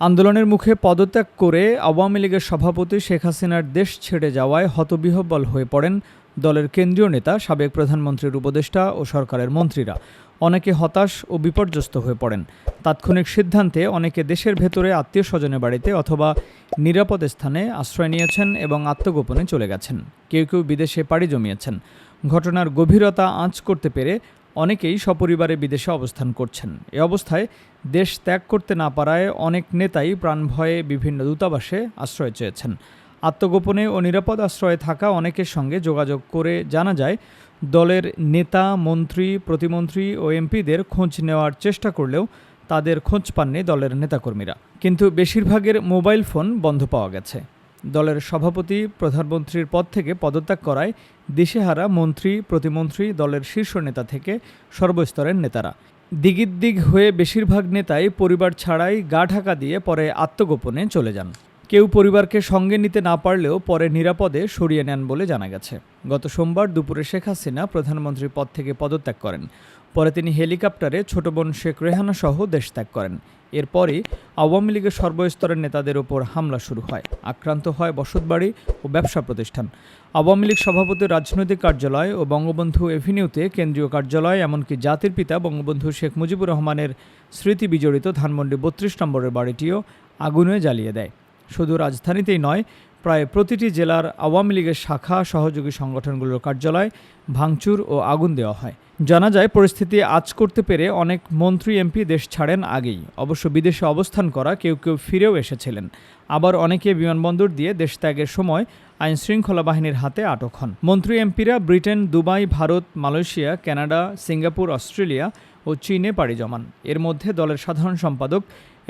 আন্দোলনের মুখে পদত্যাগ করে আওয়ামী লীগের সভাপতি শেখ হাসিনার দেশ ছেড়ে যাওয়ায় হতবিহ্বল হয়ে পড়েন দলের কেন্দ্রীয় নেতা, সাবেক প্রধানমন্ত্রীর উপদেষ্টা ও সরকারের মন্ত্রীরা। অনেকে হতাশ ও বিপর্যস্ত হয়ে পড়েন। তাৎক্ষণিক সিদ্ধান্তে অনেকে দেশের ভেতরে আত্মীয় স্বজনের বাড়িতে অথবা নিরাপদ স্থানে আশ্রয় নিয়েছেন এবং আত্মগোপনে চলে গেছেন। কেউ কেউ বিদেশে পাড়ি জমিয়েছেন। ঘটনার গভীরতা আঁচ করতে পেরে অনেকেই সপরিবারে বিদেশে অবস্থান করছেন। এ অবস্থায় দেশ ত্যাগ করতে না পারায় অনেক নেতাই প্রাণভয়ে বিভিন্ন দূতাবাসে আশ্রয় চেয়েছেন। আত্মগোপনে ও নিরাপদ আশ্রয়ে থাকা অনেকের সঙ্গে যোগাযোগ করে জানা যায়, দলের নেতা, মন্ত্রী, প্রতিমন্ত্রী ও এমপিদের খোঁজ নেওয়ার চেষ্টা করলেও তাদের খোঁজ পাননি দলের নেতাকর্মীরা। কিন্তু বেশিরভাগের মোবাইল ফোন বন্ধ পাওয়া গেছে। দলের সভাপতি, প্রধানমন্ত্রীর পদ থেকে পদত্যাগ করায় দিশেহারা মন্ত্রী, প্রতিমন্ত্রী দলের শীর্ষ নেতা থেকে সর্বস্তরের নেতারা। দিগিদ্দিগ হয়ে বেশিরভাগ নেতাই পরিবার ছাড়াই গা ঢাকা দিয়ে পরে আত্মগোপনে চলে যান। কেউ পরিবারকে সঙ্গে নিতে না পারলেও পরে নিরাপদে সরিয়ে নেন বলে জানা গেছে। গত সোমবার দুপুরে শেখ হাসিনা প্রধানমন্ত্রীর পদ থেকে পদত্যাগ করেন। পরে তিনি হেলিকপ্টারে ছোট বোন শেখ রেহানা সহ দেশ ত্যাগ করেন। এরপরই আওয়ামী লীগের সর্বস্তরের নেতাদের ওপর হামলা শুরু হয়। আক্রান্ত হয় বসতবাড়ি ও ব্যবসা প্রতিষ্ঠান। আওয়ামী লীগ সভাপতির রাজনৈতিক কার্যালয় ও বঙ্গবন্ধু এভিনিউতে কেন্দ্রীয় কার্যালয়, এমনকি জাতির পিতা বঙ্গবন্ধু শেখ মুজিবুর রহমানের স্মৃতি বিজড়িত ধানমন্ডি বত্রিশ নম্বরের বাড়িটিও আগুনে জ্বালিয়ে দেয়। শুধু রাজধানীতেই নয়, প্রায় প্রতিটি জেলার আওয়ামী লীগের শাখা সহযোগী সংগঠনগুলোর কার্যালয় ভাঙচুর ও আগুন দেওয়া হয়। জানা যায়, পরিস্থিতি আজ করতে পেরে অনেক মন্ত্রী, এমপি দেশ ছাড়েন আগেই। অবশ্য বিদেশে অবস্থান করা কেউ কেউ ফিরেও এসেছিলেন। আবার অনেকে বিমানবন্দর দিয়ে দেশ ত্যাগের সময় আইন শৃঙ্খলা বাহিনীর হাতে আটক হন। মন্ত্রী, এমপিরা Britain, Dubai, Bharat, Malaysia, Canada, Singapore, Australia ও চীনে পাড়ি জমান। এর মধ্যে দলের সাধারণ সম্পাদক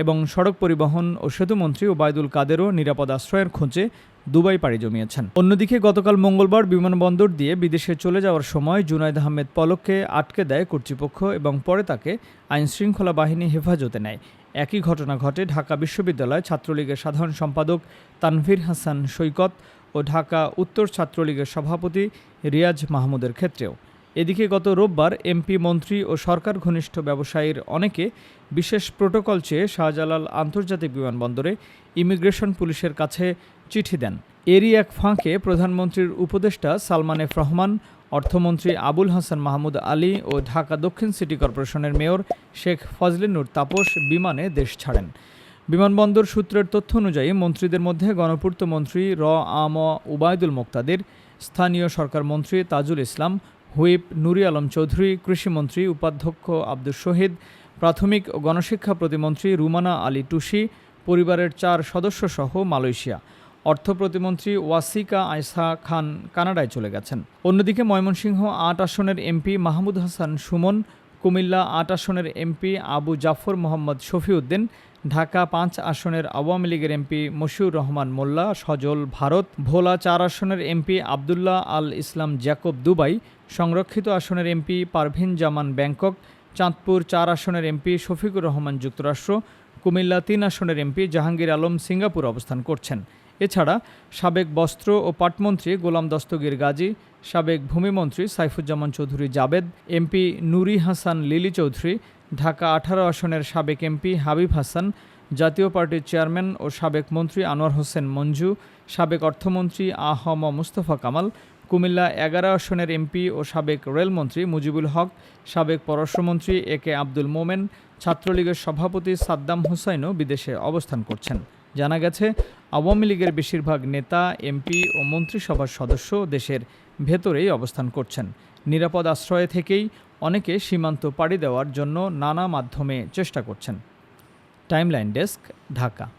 এবং সড়ক পরিবহন ও সেতুমন্ত্রী ওবায়দুল কাদেরও নিরাপদ আশ্রয়ের খোঁজে দুবাই পাড়ি জমিয়েছেন। অন্যদিকে গতকাল মঙ্গলবার বিমানবন্দর দিয়ে বিদেশে চলে যাওয়ার সময় জুনায়দ আহমেদ পলককে আটকে দেয় কর্তৃপক্ষ এবং পরে তাকে আইনশৃঙ্খলা বাহিনী হেফাজতে নেয়। একই ঘটনা ঘটে ঢাকা বিশ্ববিদ্যালয় ছাত্রলীগের সাধারণ সম্পাদক তানভীর হাসান সৈকত ও ঢাকা উত্তর ছাত্রলীগের সভাপতি রিয়াজ মাহমুদের ক্ষেত্রেও। এদিকে গত রোববার এমপি, মন্ত্রী ও সরকার ঘনিষ্ঠ ব্যবসায়ীর অনেকে বিশেষ প্রোটোকল চেয়ে শাহজালাল আন্তর্জাতিক বিমানবন্দরে ইমিগ্রেশন পুলিশের কাছে চিঠি দেন। এরই এক ফাঁকে প্রধানমন্ত্রীর উপদেষ্টা সালমান এফ রহমান, অর্থমন্ত্রী আবুল হাসান মাহমুদ আলী ও ঢাকা দক্ষিণ সিটি কর্পোরেশনের মেয়র শেখ ফজলিনুর তাপস বিমানে দেশ ছাড়েন। বিমানবন্দর সূত্রের তথ্য অনুযায়ী মন্ত্রীদের মধ্যে গণপূর্ত মন্ত্রী র আম উবায়দুল মোক্তাদির, স্থানীয় সরকার মন্ত্রী তাজুল ইসলাম হুইপ নুরি আলম চৌধুরী কৃষিমন্ত্রী উপাধ্যক্ষ আব্দুল শহীদ, প্রাথমিক ও গণশিক্ষা প্রতিমন্ত্রী রুমানা আলী টুসি, পরিবারের চার সদস্য সহ মালয়েশিয়া। অর্থ প্রতিমন্ত্রী ওয়াসিকা আয়সা খান কানাডায় চলে গেছেন। অন্যদিকে ময়মনসিংহ আট আসনের এমপি মাহমুদ হাসান সুমন কুমিল্লা আট আসনের এমপি আবু জাফর মোহাম্মদ শফিউদ্দিন, ঢাকা পাঁচ আসনের আওয়ামী লীগের এমপি মশিউর রহমান মোল্লা, সজল ভারত, ভোলা চার আসনের এমপি আবদুল্লাহ আল ইসলাম জ্যাকব দুবাই, সংরক্ষিত আসনের এমপি পারভিন জামান ব্যাংকক, চাঁদপুর চার আসনের এমপি শফিকুর রহমান যুক্তরাষ্ট্র, কুমিল্লা তিন আসনের এমপি জাহাঙ্গীর আলম সিঙ্গাপুর অবস্থান করছেন। এছাড়া সাবেক বস্ত্র ও পাটমন্ত্রী গোলাম দস্তগীর গাজী, সাবেক ভূমিমন্ত্রী সাইফুজ্জামান চৌধুরী জাবেদ এমপি নুরি হাসান লিলি চৌধুরী, ঢাকা আঠারো আসনের সাবেক এমপি হাবিব হাসান, জাতীয় পার্টির চেয়ারম্যান ও সাবেক মন্ত্রী আনোয়ার হোসেন মঞ্জু, সাবেক অর্থমন্ত্রী আহম মুস্তফা কামাল, কুমিল্লা এগারো আসনের এমপি ও সাবেক রেলমন্ত্রী মুজিবুল হক, সাবেক পররাষ্ট্রমন্ত্রী এ কে আব্দুল মোমেন, ছাত্রলীগের সভাপতি সাদ্দাম হুসাইনও বিদেশে অবস্থান করছেন। জানা গেছে, আওয়ামী লীগের বেশিরভাগ নেতা, এমপি ও মন্ত্রিসভার সদস্য দেশের ভেতরেই অবস্থান করছেন। নিরাপদ আশ্রয়ে থেকেই অনেকে সীমান্ত পাড়ি দেওয়ার জন্য নানা মাধ্যমে চেষ্টা করছেন। Timeline desk, Dhaka.